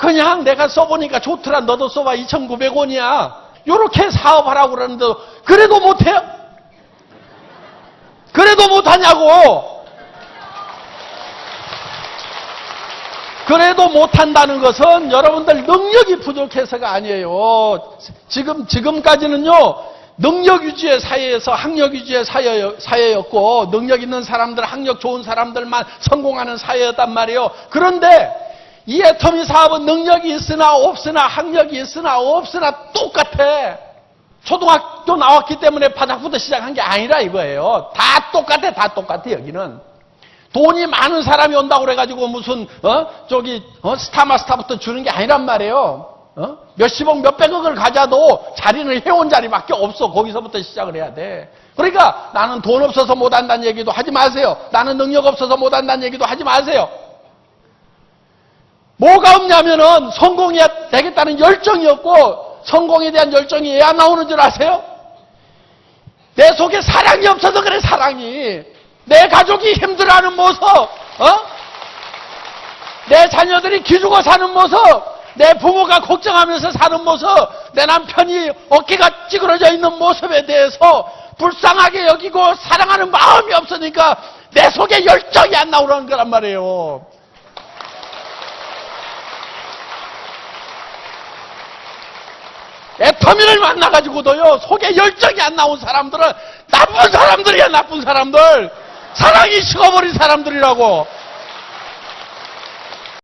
그냥 내가 써보니까 좋더라. 너도 써봐. 2,900원이야. 요렇게 사업하라고 그러는데 그래도 못해요? 그래도 못하냐고. 그래도 못한다는 것은 여러분들 능력이 부족해서가 아니에요. 지금, 지금까지는요, 능력 위주의 사회에서 학력 위주의 사회, 사회였고, 능력 있는 사람들, 학력 좋은 사람들만 성공하는 사회였단 말이에요. 그런데, 이 애터미 사업은 능력이 있으나 없으나 학력이 있으나 없으나 똑같아. 초등학교 나왔기 때문에 바닥부터 시작한 게 아니라 이거예요. 다 똑같아, 다 똑같아, 여기는. 돈이 많은 사람이 온다고 그래가지고 무슨 어 저기 어 스타마스타부터 주는 게 아니란 말이에요. 어? 몇십억 몇백억을 가져도 자리는 해온 자리밖에 없어. 거기서부터 시작을 해야 돼. 그러니까 나는 돈 없어서 못한다는 얘기도 하지 마세요. 나는 능력 없어서 못한다는 얘기도 하지 마세요. 뭐가 없냐면은 성공해야 되겠다는 열정이었고 성공에 대한 열정이 왜 안 나오는 줄 아세요? 내 속에 사랑이 없어서 그래 사랑이. 내 가족이 힘들어하는 모습, 어? 내 자녀들이 기죽어 사는 모습, 내 부모가 걱정하면서 사는 모습, 내 남편이 어깨가 찌그러져 있는 모습에 대해서 불쌍하게 여기고 사랑하는 마음이 없으니까 내 속에 열정이 안 나오는 거란 말이에요. 애터미를 만나가지고도요, 속에 열정이 안 나온 사람들은 나쁜 사람들이야, 나쁜 사람들. 사랑이 식어버린 사람들이라고.